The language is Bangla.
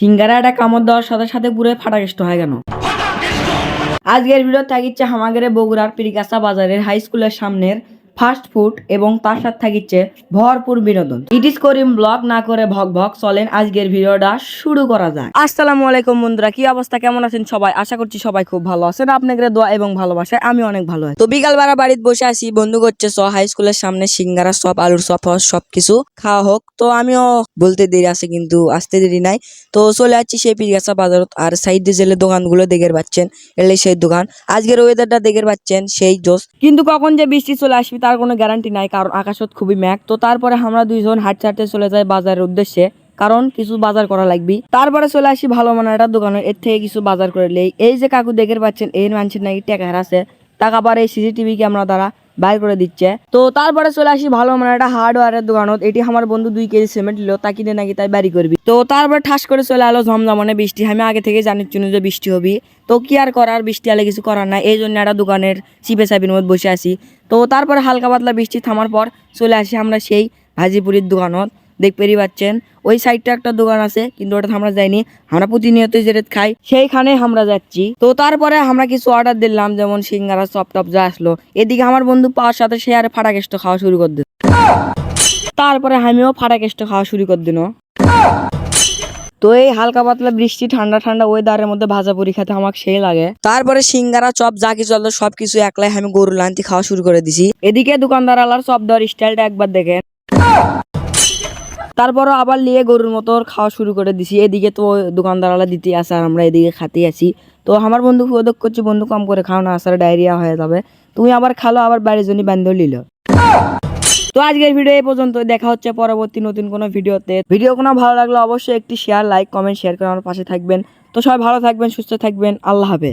সিঙ্গারা একটা কামড় দেওয়ার সাথে সাথে পুরো ফাটাকেষ্ট হয়ে গেল। আজকের ভিডিও থাকিচ্ছে হামাগেরে বগুড়ার পিরিকাসা বাজারের হাই স্কুলের সামনের ফাস্ট ফুড এবং তার সাথে থাকিচ্ছে ভরপুর বিনোদন। ইট ইস করিম ব্লগ না করে ভক ভক। চলেন আজকের ভিডিওটা শুরু করা যায় আসসালামু আলাইকুম বন্ধুরা কি অবস্থা? কেমন আছেন সবাই? আশা করছি সবাই খুব ভালো আছেন। আপনাদের দোয়া এবং ভালোবাসায় আমি অনেক ভালো আছি। তো বিকাল বেলা বাড়িতে বসে আছি বন্ধু করছে স হাই স্কুলের সামনে সিঙ্গারা সব আলুর সব সব কিছু খাওয়া হোক। তো আমিও বলতে দেরি আছে কিন্তু আসতে দেরি নাই। তো চলে যাচ্ছি সেই পিরিগাছা বাজারত আর সাইড দিয়ে জেলে দোকানগুলো দেখে পাচ্ছেন। এলে সেই দোকান। আজকের ওয়েদারটা দেখে পাচ্ছেন সেই জোস কিন্তু কখন যে বৃষ্টি চলে আসবে তার কোনো গ্যারান্টি নাই, কারণ আকাশত খুবই ম্যাক তো তারপরে আমরা দুইজন হাঁটতে হাঁটতে চলে যাই বাজারের উদ্দেশ্যে, কারণ কিছু বাজার করা লাগবে। তারপরে চলে আসি ভালো মানে একটা দোকানের, এর থেকে কিছু বাজার করে নেই। এই যে কাকু দেখে পাচ্ছেন এর মানুষের নাকি টাকা হারাছে টাকা পারে সিসিটিভি ক্যামেরা দ্বারা বাইর করে দিচ্ছে। তো তারপরে চলে আসি ভালো মানে একটা হার্ডওয়ারের দোকানত। এটি আমার বন্ধু দুই কেজি সিমেন্ট নিল, তা কিনে নাকি তাই বাড়ি করবি। তো তারপরে ঠাস করে চলে আলো ঝমঝমানে বৃষ্টি। আমি আগে থেকে জানি চুনি যে বৃষ্টি হবি। তো কি আর করার? বৃষ্টি আলে কিছু করার না এই জন্য একটা দোকানের চিপে চাপির মধ্যে বসে আসি তো তারপরে হালকা পাতলা বৃষ্টি থামার পর চলে আসি আমরা সেই ভাজিপুরির দোকানত। দেখতেই পাচ্ছেন। ওই সাইডটা একটা দোকান আছে, কিন্তু ওটা আমরা যাইনি। আমরা প্রতিনিয়ত যেটা খাই, সেইখানে আমরা যাচ্ছি। তো তারপরে আমরা কিছু অর্ডার দিলাম, যেমন সিঙ্গারা চপ টপ যা আসলো। এদিকে আমার বন্ধু পাওয়ার সাথে সে আর ফাটা কেষ্ট খাওয়া শুরু করে দিল। তারপরে আমিও ফাটা কেষ্ট খাওয়া শুরু করে দিল। তো এই হালকা পাতলা বৃষ্টি, ঠান্ডা ঠান্ডা ওয়েদারের মধ্যে ভাজা পুরি খেতে আমার সেই লাগে। তারপরে সিঙ্গারা, চপ, যা কিছু চলতো সবকিছু একলাই আমি গরু লান্তি খাওয়া শুরু করে দিছি। এদিকে দোকানদার আলার চপ দেওয়ার স্টাইলটা একবার দেখেন। তারপরও আবার নিয়ে গরুর মতো খাওয়া শুরু করে দিছি। এদিকে তো দোকানদারওয়ালা দিতে আসে আর আমরা এদিকে খাতে আছি তো আমার বন্ধু খুদক করছি, বন্ধু কম করে খাও না, আসার ডায়রিয়া হয়ে যাবে। তুমি আবার খালো, আবার বাড়ির জন্য বান্ধব নিল। তো আজকের ভিডিও এই পর্যন্ত, দেখা হচ্ছে পরবর্তী নতুন কোনো ভিডিওতে। ভিডিও কোনো ভালো লাগলে অবশ্যই একটি শেয়ার লাইক কমেন্ট শেয়ার করে আমার পাশে থাকবেন। তো সবাই ভালো থাকবেন, সুস্থ থাকবেন, আল্লাহ হাফেজ।